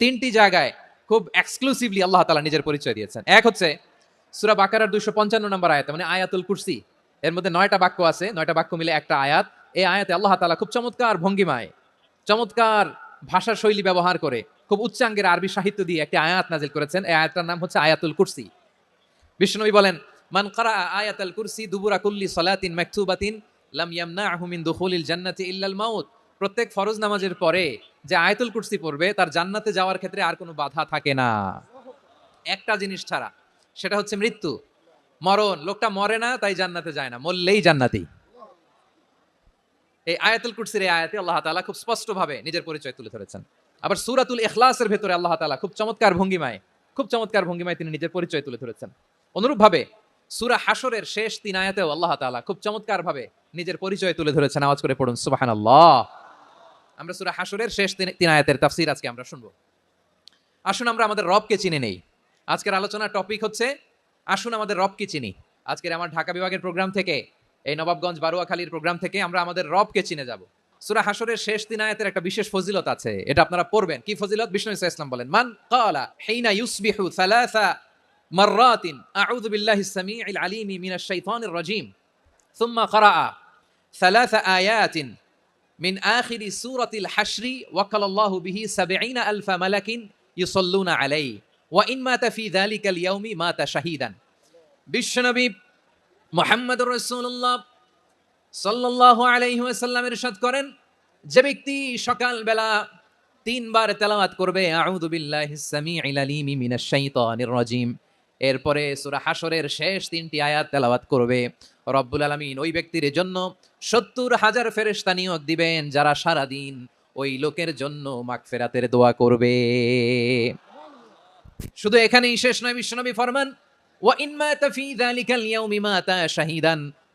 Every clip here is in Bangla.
তিনটি জায়গায় খুব এক্সক্লুসিভলি আল্লাহ তালা নিজের পরিচয় দিয়েছেন। এক হচ্ছে সুরা বাকারার দুইশো পঞ্চান্ন নম্বর আয়াত মানে আয়াতুল কুরসি। এর মধ্যে নয়টা বাক্য আছে, নয়টা বাক্য মিলে একটা আয়াত। এই আয়াতে আল্লাহ তালা খুব চমৎকার ভঙ্গিমায়, চমৎকার ভাষা শৈলী ব্যবহার করে খুব উচ্চাঙ্গের আরবি সাহিত্য দিয়ে একটি আয়াত নাজিল করেছেন। এই আয়াতটার নাম হচ্ছে আয়াতুল কুরসি। বিষ্ণুনবী বলেন, মান কারা আয়াতুল কুরসি দুবুরা কুল্লি সলাতিন মাকতুবাতিন লাম ইয়ামনাহু মিন দুখুলিল জান্নাতি ইল্লাল মাউত। প্রত্যেক ফরজ নামাজের পরে যে আয়াতুল কুরসি পড়বে, তার জান্নাতে যাওয়ার ক্ষেত্রে আর কোনো বাধা থাকে না। একটা জিনিস ছাড়া, সেটা হচ্ছে মৃত্যু। মরণ, লোকটা মরে না, তাই জান্নাতে যায় না, মরলেই জান্নাতি। এই আয়াতুল কুরসির এই আয়াতে আল্লাহ তাআলা খুব স্পষ্টভাবে নিজের পরিচয় তুলে ধরেছেন। আবার সূরাতুল ইখলাসের ভেতরে আল্লাহ তাআলা খুব চমৎকার ভঙ্গিমায়, খুব চমৎকার ভঙ্গিমায় তিনি নিজের পরিচয় তুলে ধরেছেন। অনুরূপভাবে সূরা হাসরের শেষ তিন আয়াতেও আল্লাহ তাআলা খুব চমৎকার ভাবে নিজের পরিচয় তুলে ধরেছেন। আওয়াজ করে পড়ুন, সুবহানাল্লাহ। আমরা সুরা হাসরের শেষ তিন আয়াতের তাফসির আজকে আমরা শুনব। আসুন আমরা আমাদের রবকে চিনে নেই। আজকের আলোচনার টপিক হচ্ছে, আসুন আমাদের রবকে চিনি। আজকের আমার ঢাকা বিভাগের প্রোগ্রাম থেকে, এই নবাবগঞ্জ বারুয়াখালীর প্রোগ্রাম থেকে আমরা আমাদের রবকে চিনে যাব। সুরা হাসরের শেষ তিন আয়াতের একটা বিশেষ ফজিলত আছে, এটা আপনারা পড়বেন। কি ফজিলত? বিষ্ণু ইসা ইসলাম বলেন, মান কালা হেইনা ইউসবিহু সালাসা মাররাতিন, আউযু বিল্লাহি সামিউল আলিমি মিনাশ শাইতানির রাজিম, সুম্মা ক্বারা সালাসা আয়াতিন মিন আখিরি সুরাতিল হাসরি ওয়াকালাল্লাহু বিহি সাবেঈনা আলফা মালাকিন ইউসল্লুনা আলাই ওয়া ইন মাতা ফি যালিকাল ইয়াউমি মাতা শাহিদান বিশ্বনবী মোহাম্মদুর রাসূলুল্লাহ সাল্লাল্লাহু আলাইহি ওয়াসাল্লাম ইরশাদ করেন, যে ব্যক্তি সকালবেলা তিনবার তেলাওয়াত করবে, আউযু বিল্লাহিস সামিউল আলিম মিনাশ শাইতানির রাজিম, এরপরে সূরা হাশরের শেষ তিনটি আয়াত তেলাওয়াত করবে রব্বুল আলামিন ওই ব্যক্তির জন্য সত্তর হাজার ফেরেশতা নিয়োগ দিবেন, যারা সারা দিন ওই লোকের জন্য মাগফিরাতের দোয়া করবে। শুধু এখানেই শেষ নয়, বিশ্বনবী ফরমান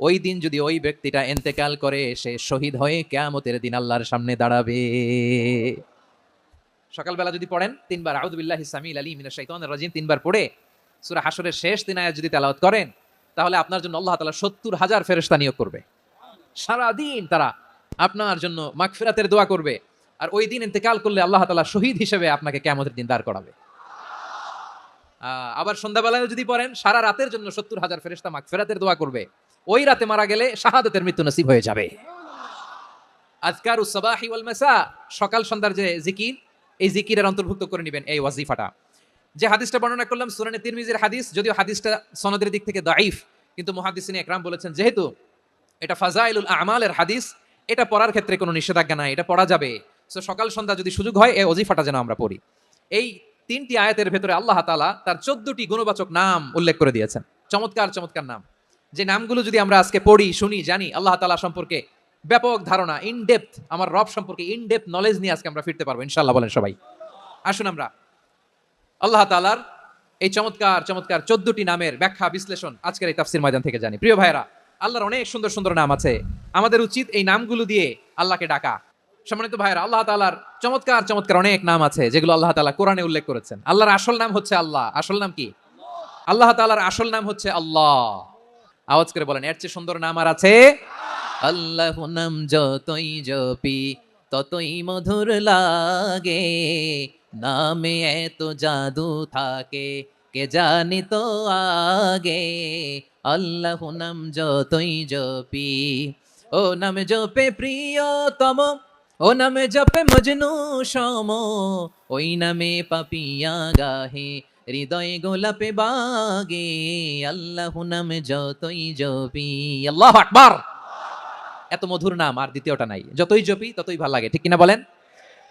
ওই দিন যদি ওই ব্যক্তিটা ইন্তেকাল করে, সে শহীদ হয়ে কিয়ামতের দিন আল্লাহর সামনে দাঁড়াবে। সকালবেলা যদি পড়েন, তিনবার, আউযু বিল্লাহি আলী মিনাশ শাইতানির রাজিম তিনবার পড়ে, সূরা হাশরের শেষ তিন আয়াত যদি তেলাওয়াত করেন তাহলে আপনার জন্য আল্লাহ তাআলা সত্তর হাজার ফেরেশতা নিয়োগ করবে। সারা দিন তারা আপনার জন্য মাগফিরাতের দোয়া করবে। আর ওই দিন ইন্তেকাল করলে আল্লাহ তাআলা শহীদ হিসেবে আপনাকে কিয়ামতের দিন দাঁড় করাবে। আবার সন্ধ্যাবেলায় যদি পড়েন, সারা রাতের জন্য সত্তর হাজার ফেরেস্তা মাগফিরাতের দোয়া করবে। ওই রাতে মারা গেলে শাহাদতের মৃত্যু নসিব হয়ে যাবে। আজকার উসাবাহি সকাল সন্ধ্যার যে জিকির, এই জিকিরের অন্তর্ভুক্ত করে নেবেন এই ওয়াজিফাটা। যে হাদিসটা বর্ণনা করলাম, সুরানে তিরমিজের হাদিস, যদিও হাদিসটা সনদের দিক থেকে দাইফ কিন্তু মুহাদ্দিসিন একরাম বলেছেন, যেহেতু এটা ফাজাইলুল আমালের হাদিস, এটা পড়ার ক্ষেত্রে কোনো নিষেধাজ্ঞা নাই, এটা পড়া যাবে। সো সকাল সন্ধ্যা যদি সুযোগ হয়, এই ওজিফাটা যেন আমরা পড়ি। এই তিনটি আয়াতের ভেতরে আল্লাহ তাআলা তার চোদ্দটি গুণবাচক নাম উল্লেখ করে দিয়েছেন। চমৎকার চমৎকার নাম। যে নামগুলো যদি আমরা আজকে পড়ি, শুনি, জানি, আল্লাহ তালা সম্পর্কে ব্যাপক ধারণা ইন ডেপথ আমার রব সম্পর্কে ইন ডেপথ নলেজ নিয়ে আজকে আমরা ফিরতে পারব ইনশাল্লাহ বলেন সবাই। আসুন আমরা আল্লাহ তালার এই চমৎকার চমৎকার চোদ্দটি নামের ব্যাখ্যা, বিশ্লেষণ আজকের এই তাফসির ময়দান থেকে জানি। প্রিয় ভাইরা আল্লাহর অনেক সুন্দর সুন্দর নাম আছে। আমাদের উচিত এই নামগুলো দিয়ে আল্লাহকে ডাকা। সম্মানিত ভাইরা আল্লাহ তালার চমৎকার চমৎকার অনেক নাম আছে, যেগুলো আল্লাহ তালা কোরআনে উল্লেখ করেছেন। আল্লাহর আসল নাম হচ্ছে আল্লাহ। আসল নাম কি? আল্লাহ তালার আসল নাম হচ্ছে আল্লাহ। আওয়াজ করে বলেন, এর চেয়ে সুন্দর নাম আর আছে? আল্লাহ নাম যতই জপি, ততই মধুর লাগে। নামে এত জাদু থাকে, কে জানি তো আগে? আল্লাহ নাম যতই জপি, ও নাম জপে প্রিয়তম, ও নামে জপে মজনু সম, ওই নামে পাপিয়া গাহে, হৃদয় গোলাপে বাগে, আল্লাহ নামে যতই জপি। আল্লাহ আকবার! এত মধুর নাম, আর দ্বিতীয়টা নাই। যতই জপি, ততই ভালো লাগে, ঠিক কিনা বলেন?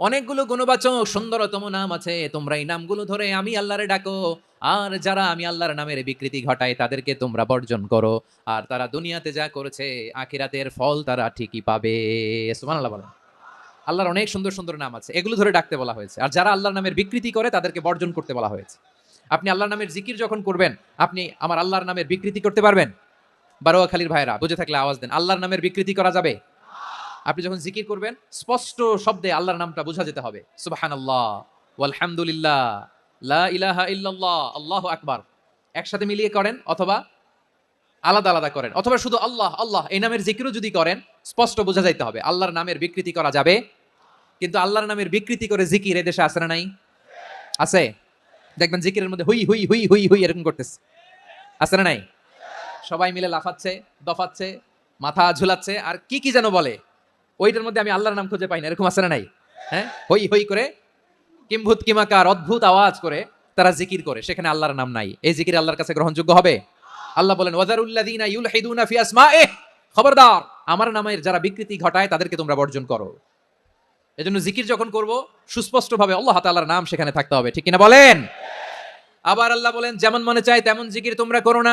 অনেকগুলো গুণবাচক, সুন্দরতম নাম আছে, তোমরা এই নামগুলো ধরে আমি আল্লাহরে ডাকো। আর যারা আমি আল্লাহর নামের বিকৃতি ঘটায় তাদেরকে তোমরা বর্জন করো। আর তারা দুনিয়াতে যা করেছে, আখিরাতের ফল তারা ঠিকই পাবে। বলেন। আল্লাহর অনেক সুন্দর সুন্দর নাম আছে, এগুলো ধরে ডাকতে বলা হয়েছে। আর যারা আল্লাহর নামের বিকৃতি করে, তাদেরকে বর্জন করতে বলা হয়েছে। আপনি আল্লাহর নামের জিকির যখন করবেন, আপনি আমার আল্লাহর নামের বিকৃতি করতে পারবেন? বারোয়া বারোয়াখালীর ভাইরা বুঝে থাকলে আওয়াজ দেন, আল্লাহর নামের বিকৃতি করা যাবে? আপনি যখন জিকির করবেন, স্পষ্ট শব্দে আল্লাহর নামটা বোঝা যেতে হবে। সুবাহান আল্লাহ আলহামদুলিল্লাহ লা ইলাহা ইল্লাল্লাহ, আল্লাহ আকবার। একসাথে মিলিয়ে করেন অথবা আলাদা আলাদা করেন, অথবা শুধু আল্লাহ আল্লাহ, এই নামের জিকিরও যদি করেন, স্পষ্ট বোঝা যাইতে হবে, আল্লাহর নামের বিকৃতি করা যাবে। কিন্তু আল্লাহর নামের বিকৃতি করে জিকির এদেশে আছে না নাই? আছে? দেখবেন জিকিরের মধ্যে হুই হুই হুই হুই হুই এরকম করতেছে। আছে না নাই? সবাই মিলে লাফাচ্ছে, দফাচ্ছে, মাথা ঝুলাচ্ছে, আর কি কি যেন বলে। ওইটার মধ্যে আমি আল্লাহর নাম খুঁজে পাই না, এরকম আছে না নাই? হ্যাঁ? হই হই করে কিম্ভূত কিমাকার অদ্ভুত আওয়াজ করে তারা জিকির করে, সেখানে আল্লাহর নাম নাই। এই জিকির আল্লাহর কাছে গ্রহণযোগ্য হবে? আল্লাহ বলেন, ওয়াজারুল্লাযীনা ইউলহিদুনা ফি আসমাইহ খবরদার, আমার নামের যারা বিকৃতি ঘটায় তাদেরকে তোমরা বর্জন করো। এজন্য জিকির যখন করব, সুস্পষ্টভাবে আল্লাহ তাআলার নাম সেখানে থাকতে হবে, ঠিক কিনা বলেন? আবার আল্লাহ বলেন, যেমন মনে চায় তেমন জিকির তোমরা করো না।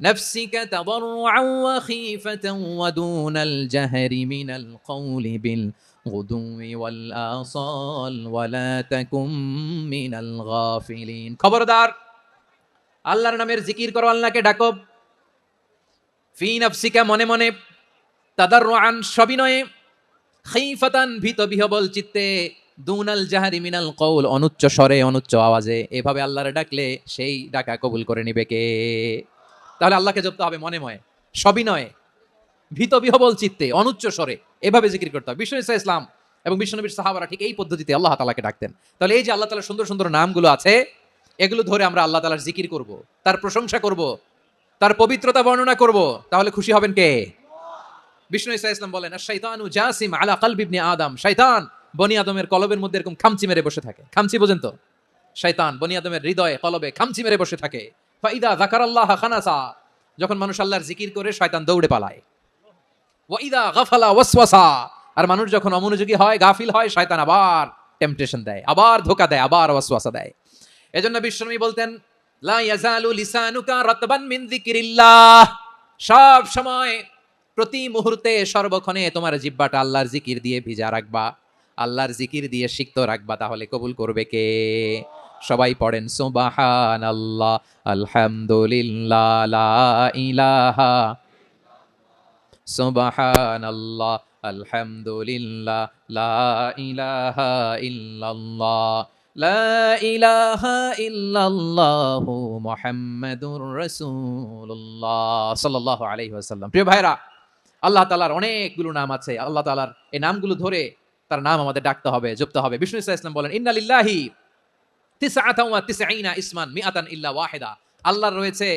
نفسك تضرعا وخيفة ودون الجهر من القول بالغدو والآصال ولا تكن من الغافلين খবরদার আল্লাহর নামের জিকির করো আল্লাহকে ডাকো ফি নফসিকা মনে মনে তাদাররুআন সবিনয়ে খাইফাতান ভীত বিহবল চিত্তে দুনাল জাহারি মিনাল কৌল অনুচ্চ স্বরে অনুচ্চ আওয়াজে এভাবে আল্লাহরে ডাকলে সেই ডাকা কবুল করে নিবে কে তাহলে আল্লাহকে জপতে হবে মনে মনে সবিনয়ে ভীত বিহবল চিত্তে, অনুচ্চ স্বরে, এভাবে জিকির করতে হবে। বিষ্ণু ইসা ইসলাম এবং বিষ্ণুনবীর সাহাবারা ঠিক এই পদ্ধতিতে আল্লাহ তালাকে ডাকতেন। তাহলে এই যে আল্লাহ তালার সুন্দর সুন্দর নামগুলো আছে, এগুলো ধরে আমরা আল্লাহ তালার জিকির করব, তার প্রশংসা করব, তার পবিত্রতা বর্ণনা করব, তাহলে খুশি হবেন কে? বিষ্ণু ইসা ইসলাম বলেন শৈতানু জাসিম আলা কালবিবনে আদম। শৈতান বনি আদমের কলবের মধ্যে এরকম খামচি মেরে বসে থাকে। খামচি বোঝেন তো? শৈতান বনি আদমের হৃদয়ে কলবে খামচি মেরে বসে থাকে। ফাইদা জাকার আল্লাহ খানাসা, যখন মানুষ আল্লাহর জিকির করে, শয়তান দৌড়ে পালায়। ওয়াইদা গাফালা ওয়াসওয়াসা, আর মানুষ যখন অমনোযোগী হয়, গাফিল হয়, শয়তান আবার টেম্পটেশন দেয়, আবার ধোকা দেয়, আবার ওয়াসওয়াসা দেয়। এজন্য বিশ্বনবী বলতেন, লা ইয়াজালু লিসানুকা রাতবান মিন যিকরিল্লাহ। সব সময় প্রতি মুহূর্তে সর্বক্ষণে তোমার জিব্বাটা আল্লাহর জিকির দিয়ে ভিজা রাখবা। আল্লাহর জিকির দিয়ে সিক্ত রাখবা, তাহলে কবুল করবে কে? সবাই পড়েন সুবাহান আল্লাহ আলহামদুলিল্লাহ, লা ইলাহা সুবাহান আল্লাহ আলহামদুলিল্লাহ, লা ইলাহা ইল্লাল্লাহ, লা ইলাহা ইল্লাল্লাহু মুহাম্মাদুর রাসূলুল্লাহ সাল্লাল্লাহু আলাইহি ওয়াসাল্লাম। প্রিয় ভাইরা আল্লাহ তালার অনেকগুলো নাম আছে। আল্লাহ তাআলার এই নামগুলো ধরে তার নাম আমাদের ডাকতে হবে, জপতে হবে। বিষ্ণু ইসলাম বলেন, ইন্না তিসঈনা ইসমান, মিআতান ইল্লা ওয়াহিদা। আল্লাহর রয়েছে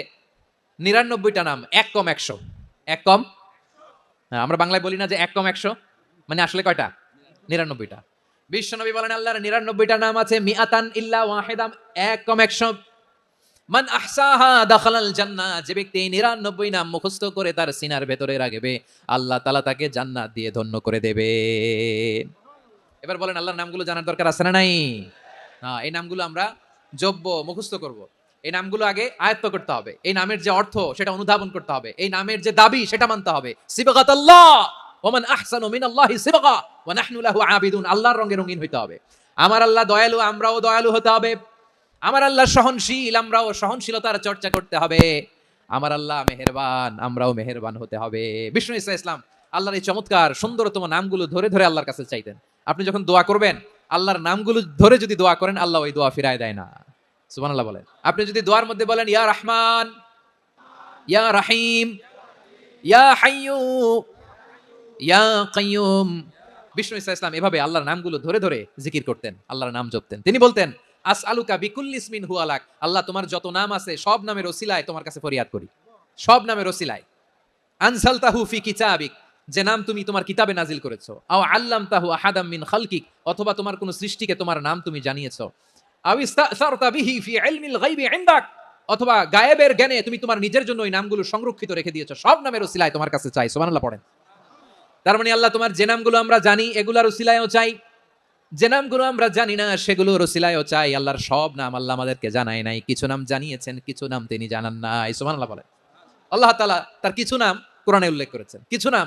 নিরানব্বইটা নাম, এক কম একশো। এক কম? আমরা বাংলায় বলি না যে এক কম একশো মানে আসলে কয়টা? নিরানব্বইটা। বিশ্বনবী বলেন, আল্লাহর নিরানব্বইটা নাম আছে, মিআতান ইল্লা ওয়াহিদাম এক কম একশো। মান আহসাহা দাখালাল জান্নাহ, যে ব্যক্তি নিরানব্বই নাম মুখস্থ করে তার সিনার ভেতরে রাখবে, আল্লাহ তাআলা তাকে জান্নাত দিয়ে ধন্য করে দেবে। এবার বলেন, আল্লাহর নামগুলো জানার দরকার আছে না নাই? এই নামগুলো আমরা জব্য মুখস্থ করব। এই নামগুলো আগে আয়ত্ত করতে হবে। এই নামের যে অর্থ, সেটা অনুধাবন করতে হবে। এই নামের যে দাবি, সেটা মানতে হবে। আল্লাহ রঙে রঙিন হইতে হবে। আমার আল্লাহ দয়ালু, আমরাও দয়ালু হতে হবে। আমার আল্লাহ সহনশীল, আমরাও সহনশীলতার চর্চা করতে হবে। আমার আল্লাহ মেহেরবান, আমরাও মেহেরবান হতে হবে। বিষ্ণু ইসা ইসলাম, আল্লাহর এই চমৎকার, সুন্দরতম নামগুলো ধরে ধরে আল্লাহর কাছে চাইতেন। আপনি যখন দোয়া করবেন আল্লাহর নামগুলো ধরে যদি দোয়া করেন, আল্লাহ ওই দোয়া ফিরায় দেয় না। সুবান আল্লাহ বলেন। আপনি যদি দোয়ার মধ্যে বলেন, ইয়া রহমান, ইয়া রাহিম, ইয়া হাইয়ু, ইয়া কাইয়ুম। বিষ্ণু ইসা ইসলাম এভাবে আল্লাহর নামগুলো ধরে ধরে জিকির করতেন, আল্লাহর নাম জপতেন। তিনি বলতেন আস আলুকা বিকুল্লিসমিন হু আলাক আল্লাহ তোমার যত নাম আছে, সব নামের ওসিলায় তোমার কাছে ফরিয়াদ করি। সব নামের ওসিলায়। আনসালতাহু ফি কিতাবিক। যে নাম তুমি তোমার কিতাবে নাজিল করেছ। আও আল্লাম তাহু আহাদাম মিন খালকিক, অথবা তোমার কোন সৃষ্টিকে তোমার নাম তুমি জানিয়েছো। আও ইস্তাসারতা বিহি ফি ইলমিল গায়বি ইনদাক, অথবা গায়েবের জ্ঞানে তুমি তোমার নিজের জন্য ওই নামগুলো সংরক্ষিত রেখে দিয়েছ। সব নামের ওসিলায় তোমার কাছে চাই, সুবহানাল্লাহ পড়েন। তার মানে আল্লাহ তোমার যে নামগুলো আমরা জানি, এগুলার উসিলায়ও চাই। যে নামগুলো আমরা জানি না সেগুলো রসিলায়ও চাই। আল্লাহর সব নাম আল্লাহ আমাদেরকে জানায় নাই। কিছু নাম জানিয়েছেন, কিছু নাম তিনি জানান নাই, সুবহানাল্লাহ বলেন। আল্লাহ তাআলা তার কিছু নাম কোরআনে উল্লেখ করেছেন। কিছু নাম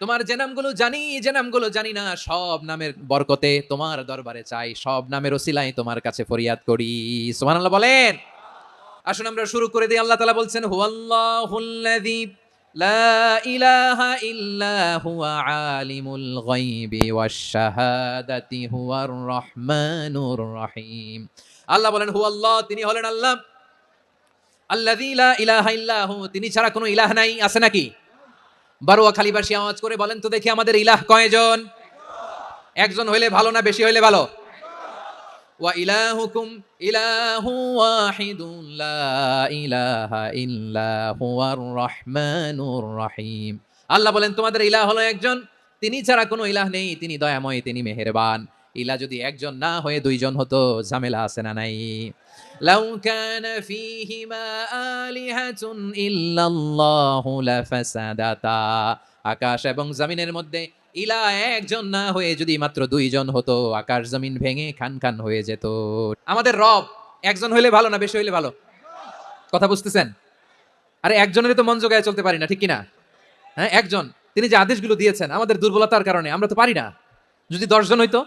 তোমার যে নামগুলো জানি যে নামগুলো জানি না। সব নামের বরকতে তোমার দরবারে চাই। সব নামের ওসিলাই তোমার কাছে ফরিয়াদ করি। সুবহানাল্লাহ বলেন। আসুন আমরা শুরু করে দিই। আল্লাহ তাআলা বলছেন হুয়াল্লাহুল্লাযী লা ইলাহা ইল্লা হুয়া হুয়ার রহমানুর রহিম। আল্লাহ বলেন হু আল্লাহ তিনি হলেন আল্লাহ। আল্লাযী লা ইলাহা ইল্লাহু তিনি ছাড়া কোনো ইলাহ নাই। আছে নাকি? বারোয়া খালিবাসী আওয়াজ করে বলেন তো দেখি আমাদের ইলাহ কয়জন? একজন হইলে ভালো না বেশি হইলে ভালো? ওয়া রহিম। আল্লাহ বলেন, তোমাদের ইলাহ হলো একজন। তিনি ছাড়া কোনো ইলাহ নেই। তিনি দয়াময়, তিনি মেহেরবান। ইলা যদি একজন না হয়ে দুইজন হতো, ঝামেলা আছে না নাই। লাউ কানা ফীহিমা আলিহাতুন ইল্লাল্লাহু লাফাসাদাতা। আকাশ এবং জমিনের মধ্যে ইলা একজন না হয়ে যদি মাত্র দুইজন হতো, আকাশ জমিন ভেঙে খান খান হয়ে যেত। আমাদের রব একজন হইলে ভালো না বেশি হইলে ভালো? কথা বুঝতেছেন? আরে একজনের তো মন জোগায় চলতে পারি না, ঠিক কিনা? হ্যাঁ একজন। তিনি যে আদেশগুলো দিয়েছেন, আমাদের দুর্বলতার কারণে, আমরা তো পারি না। যদি দশজন হইতো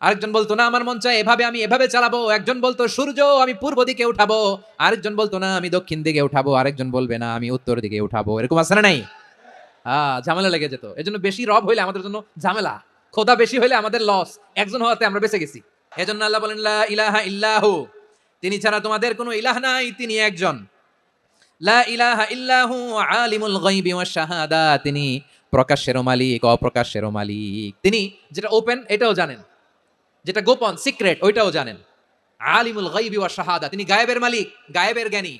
আরেকজন বলতো, না, আমার মন চায় এভাবে আমি এভাবে চালাবো। একজন বলতো, সূর্য, আমি পূর্ব দিকে উঠাবো। আরেকজন বলতো, না, আমি দক্ষিণ দিকে উঠাবো। আরেকজন বলবে, না, আমি উত্তর দিকে উঠাবো। এরকম আছে না নাই? হ্যাঁ ঝামেলা লেগে যেত। এজন্য বেশি রব হইলে আমাদের জন্য ঝামেলা। খোদা বেশি হইলে আমাদের লস একজন হওয়াতে আমরা বেঁচে গেছি। এজন্য আল্লাহ বলেন, লা ইলাহা ইল্লাহু। তিনি ছাড়া তোমাদের কোনো ইলাহ নাই, তিনি একজন। লা ইলাহা ইল্লাহু আলিমুল গায়বি ওয়াশ শাহাদা তিনি প্রকাশ্যের মালিক অপ্রকাশ্যের মালিক। তিনি যেটা ওপেন এটাও জানেন। যেটা গোপন, সিক্রেট, ওইটাও জানেন। আলিমুল গাইবি ওয়া শাহাদা, তিনি গায়েবের মালিক, গায়েবের জ্ঞানী,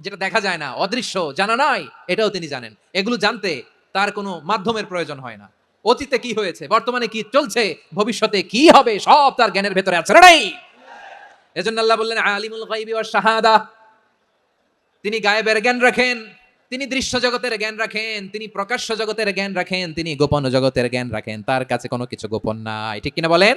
যেটা দেখা যায় না, অদৃশ্য, জানা নাই, এটাও তিনি জানেন। এগুলো জানতে তার কোনো মাধ্যমের প্রয়োজন হয় না। অতীতে কি হয়েছে, বর্তমানে কি চলছে, ভবিষ্যতে কি হবে, সব তার জ্ঞানের ভেতরে আছে নাই এজন্য আল্লাহ বললেন, আলিমুল গাইবি ওয়া শাহাদা, তিনি গায়েবের জ্ঞান রাখেন, তিনি দৃশ্য জগতের জ্ঞান রাখেন, তিনি প্রকাশ্য জগতের জ্ঞান রাখেন, তিনি গোপন জগতের জ্ঞান রাখেন, তার কাছে কোনো কিছু গোপন নাই। ঠিক কিনা বলেন?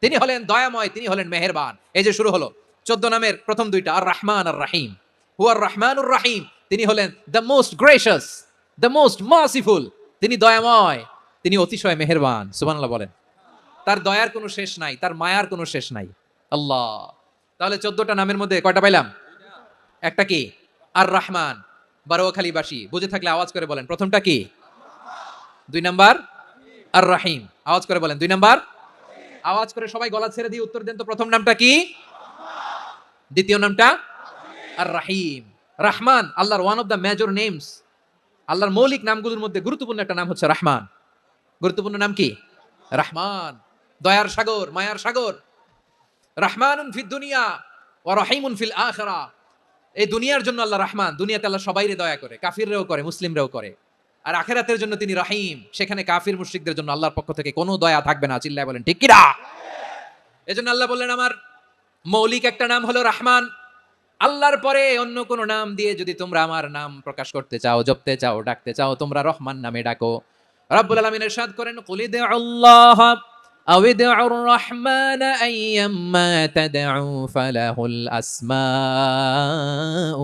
তিনি হলেন দয়াময়, তিনি হলেন মেহেরবান। এই যে শুরু হলো, চোদ্দ নামের প্রথম দুইটা, আর রহমান আর রাহিম। হুয়ার রহমানুর রাহিম, তিনি হলেন the most gracious the most merciful তিনি দয়াময়, তিনি অতিশয় মেহেরবান, সুবহানাল্লাহ বলেন। তার দয়ার কোনো শেষ নাই, তার মায়ার কোনো শেষ নাই। আল্লাহ। তাহলে চোদ্দটা নামের মধ্যে কয়টা পাইলাম? একটা কি? আর রহমান, বারোয়াখালীবাসী, বুঝে থাকলে আওয়াজ করে বলেন। প্রথমটা কি? দুই নাম্বার? আর রাহিম আওয়াজ করে বলেন, দুই নাম্বার। আওয়াজ করে সবাই গলা ছেড়ে দিয়ে উত্তর দেন তো প্রথম নামটা কি? দ্বিতীয় নামটা আর রাহিম রাহমান, আল্লাহর one of the major names আল্লাহর মৌলিক নামগুলোর মধ্যে গুরুত্বপূর্ণ একটা নাম হচ্ছে রাহমান। গুরুত্বপূর্ণ নাম কি? রাহমান। দয়ার সাগর, মায়ার সাগর। রাহমানুন ফিদ দুনিয়া ও রহিমুন ফিল আখরা। এই দুনিয়ার জন্য আল্লাহ রাহমান, দুনিয়াতে আল্লাহ সবাইরে দয়া করে, কাফিররেও করে, মুসলিমরাও করে। আর আখেরাতের জন্য তিনি রহিম সেখানে কাফির মুশরিকদের জন্য আল্লাহর পক্ষ থেকে কোনো দয়া থাকবে না চিল্লায় বলেন ঠিক কিনা এজন্য আল্লাহ বললেন আমার মৌলিক একটা নাম হলো রহমান আল্লাহর পরে অন্য কোন নাম দিয়ে যদি তোমরা আমার নাম প্রকাশ করতে চাও জপতে চাও ডাকতে চাও তোমরা রহমান নামে ডাকো রাব্বুল আলামিন ইরশাদ করেন কুলিদ আল্লাহ أو ادعوا الرحمن أيما تدعوا فله الأسماء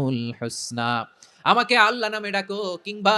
الحسنى আমাকে আল্লাহ নামে ডাকো কিংবা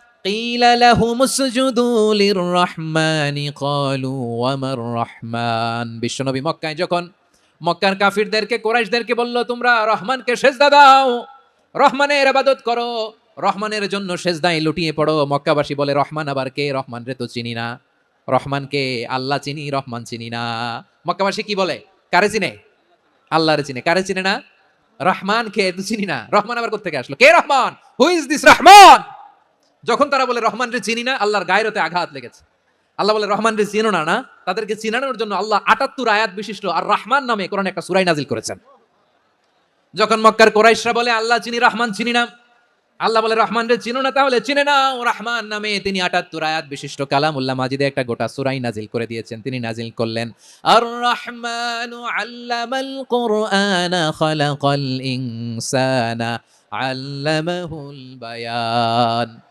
قيل لهم اسجدوا للرحمن قالوا وما الرحمن বিশ্বনবী মক্কায় যখন মক্কার কাফিরদেরকে কোরাইশদেরকে বলল তোমরা রহমানকে সেজদা দাও রহমানের ইবাদত করো রহমানের জন্য সেজদায় লুটিয়ে পড়ো মক্কাবাসী বলে রহমান আবার কে রহমান রে তো চিনি না রহমানকে আল্লাহ চিনি রহমান চিনি না মক্কাবাসী কি বলে কারে চিনে আল্লাহরে চিনে কারে চিনে না রহমান কে তো চিনি না রহমান আবার কোথেকে আসলো কে Rahman who is this Rahman যখন তারা বলে রহমান রে চিনি না, আল্লাহর গায়রতে আঘাত লেগেছে। আল্লাহ বলে রহমান রে চিনো না না। তাদেরকে চিনানোর জন্য আল্লাহ আটাত্তর আয়াত বিশিষ্ট আর রহমান নামে কোরআন একটা সুরাই নাজিল করেছেন। যখন মক্কার কোরাইশরা বলে, আল্লাহ চিনি, রহমান চিনি না। আল্লাহ বলে রহমান রে চিনো না, তাহলে চিনে নাও, রহমান নামে তিনি আটাত্তর আয়াত বিশিষ্ট কালাম উল্লাহ মাজিদে একটা গোটা সুরাই নাজিল করে দিয়েছেন। তিনি নাজিল করলেন, আর রহমানু আল্লামাল কুরআনা খালাকাল ইনসানা, আল্লামাহুল বায়ান।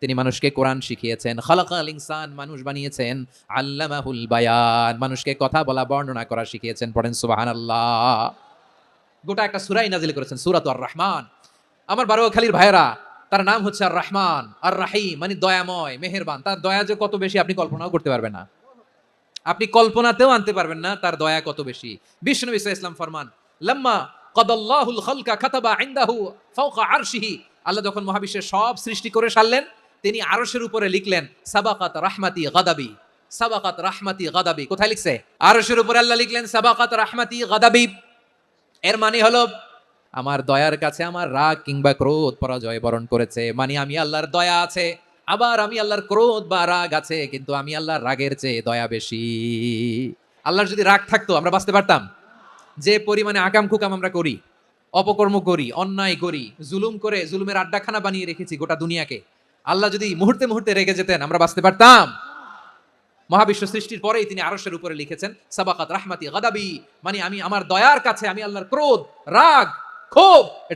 তিনি মানুষকে কোরআন শিখিয়েছেন। খালাকাল ইনসান, মানুষ বানিয়েছেন। আল্লামাহুল বায়ান, মানুষকে কথা বলা, বর্ণনা করা শিখিয়েছেন, পড়েন সুবহানাল্লাহ। গোটা একটা সুরাই নাজিল করেছেন, সূরাত আর রহমান আমার বারোখালীর ভাইয়েরা, তার নাম হচ্ছে আর রহমান আর রাহিম মানে দয়াময়, মেহেরবান। তার দয়া যে কত বেশি, আপনি কল্পনাও করতে পারবেন না। আপনি কল্পনাতেও আনতে পারবেন না, তার দয়া কত বেশি। বিষ্ণু ইসা ইসলাম ফরমান, লাম্মা কদাল্লাহুল খালকা খাতাবা ইনদাহু ফাওকা আরশিহি। আল্লাহ যখন মহাবিশ্বের সব সৃষ্টি করে সারলেন তিনি আরশের উপরে লিখলেন, সাবাকাত রাহমাতি গাদাবি, সাবাকাত রাহমাতি গাদাবি। কোথায় লিখছে? আরশের উপরে আল্লাহ লিখলেন, সাবাকাত রাহমাতি গাদাবি। এর মানে হলো, আমার দয়ার কাছে আমার রাগ কিংবা ক্রোধ পরাজয় বরণ করেছে। মানে আমি আল্লাহর দয়া আছে, আবার আমি আল্লাহর ক্রোধ বা রাগ আছে, কিন্তু আমি আল্লাহর রাগের চেয়ে দয়া বেশি। আল্লাহর যদি রাগ থাকতো, আমরা বাঁচতে পারতাম? যে পরিমাণে আকাম খুকাম আমরা করি, অপকর্ম করি, অন্যায় করি, জুলুম করে জুলুমের আড্ডাখানা বানিয়ে রেখেছি গোটা দুনিয়াকে আল্লাহ যদি মুহূর্তে মুহূর্তে রেগে যেতেন, আমরা বাঁচতে পারতাম। মহাবিশ্ব সৃষ্টির পরেই তিনি আরশের উপরে লিখেছেন, সাবাকাত রাহমাতি গাদাবি মানে আমি আমার দয়ার কাছে, আমি আল্লাহর ক্রোধ, রাগ, ক্ষোভ, এটা